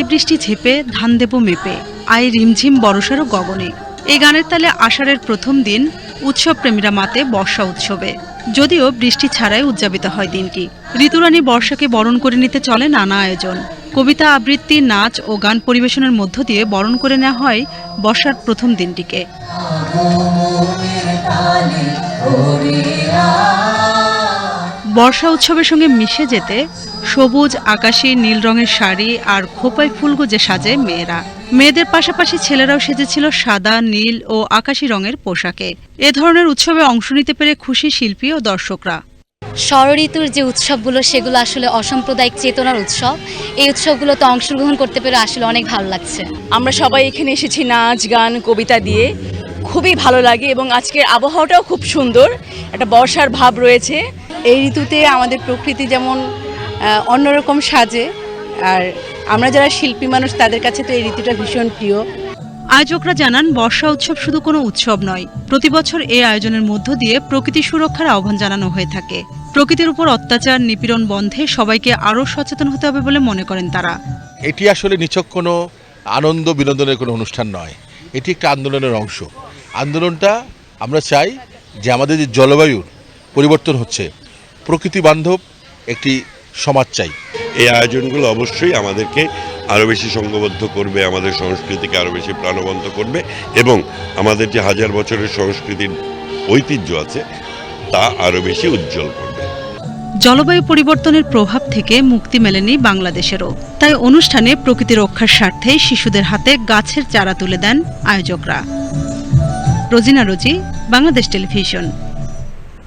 তাই বৃষ্টি ঝেপে, ধান দেব মেপে, আই রিমঝিম বরসারও গগনে। এই গানের তালে আষাঢ়ের প্রথম দিন, উৎসব প্রেমীরা মাতে বর্ষা উৎসবে। যদিও বৃষ্টি ছাড়াই উদযাপিত হয় দিনটি। ঋতুরানী বর্ষাকে বরণ করে নিতে চলে নানা আয়োজন। কবিতা, আবৃত্তি, নাচ ও গান পরিবেশনের মধ্য দিয়ে বরণ করে নেওয়া হয় বর্ষার প্রথম দিনটিকে। বর্ষা উৎসবের সঙ্গে মিশে যেতে সবুজ আকাশি নীল রঙের শাড়ি আর খোপায় ফুলগুজে সাজে মেয়েরা। মেয়েদের পাশাপাশি ছেলেরাও সেজেছিল সাদা নীল ও আকাশি রঙের পোশাকে। এ ধরনের উৎসবে অংশ নিতে পেরে খুশি শিল্পী ও দর্শকরা। ষড়ঋতুর যে উৎসবগুলো সেগুলো আসলে অসাম্প্রদায়িক চেতনার উৎসব। এই উৎসবগুলোতে অংশগ্রহণ করতে পেরে আসলে অনেক ভালো লাগছে। আমরা সবাই এখানে এসেছি নাচ গান কবিতা দিয়ে। খুবই ভালো লাগে এবং আজকের আবহাওয়াটাও খুব সুন্দর। একটা বর্ষার ভাব রয়েছে। এই ঋতুতে আমাদের প্রকৃতি যেমন অন্যরকম সাজে আর আমরা যারা শিল্পী মানুষ তাদের কাছে তো এই ঋতুটা ভীষণ প্রিয়। আয়োজকরা জানান বর্ষা উৎসব শুধু কোনো উৎসব নয় প্রতি বছর এই আয়োজনের মধ্য দিয়ে প্রকৃতি সুরক্ষার আহ্বান জানানো হয়ে থাকে। প্রকৃতির উপর অত্যাচার নিপীড়ন বন্ধে সবাইকে আরও সচেতন হতে হবে বলে মনে করেন তারা। এটি আসলে নিছক কোনো আনন্দ বিনোদনের কোনো অনুষ্ঠান নয় এটি একটা আন্দোলনের অংশ। আন্দোলনটা আমরা চাই যে আমাদের যে জলবায়ুর পরিবর্তন হচ্ছে প্রকৃতি বান্ধব একটি সমাজ চাই। এই আয়োজনগুলো অবশ্যই আমাদেরকে আরও বেশি সংঘবদ্ধ করবে আমাদের সংস্কৃতিকে আরও বেশি প্রাণবন্ত করবে এবং আমাদের যে হাজার বছরের সংস্কৃতির ঐতিহ্য আছে তা আরও বেশি উজ্জ্বল করবে। জলবায়ু পরিবর্তনের প্রভাব থেকে মুক্তি মেলেনি বাংলাদেশেরও। তাই অনুষ্ঠানে প্রকৃতি রক্ষার স্বার্থে শিশুদের হাতে গাছের চারা তুলে দেন আয়োজকরা। রোজিনা রোজি বাংলাদেশ টেলিভিশন।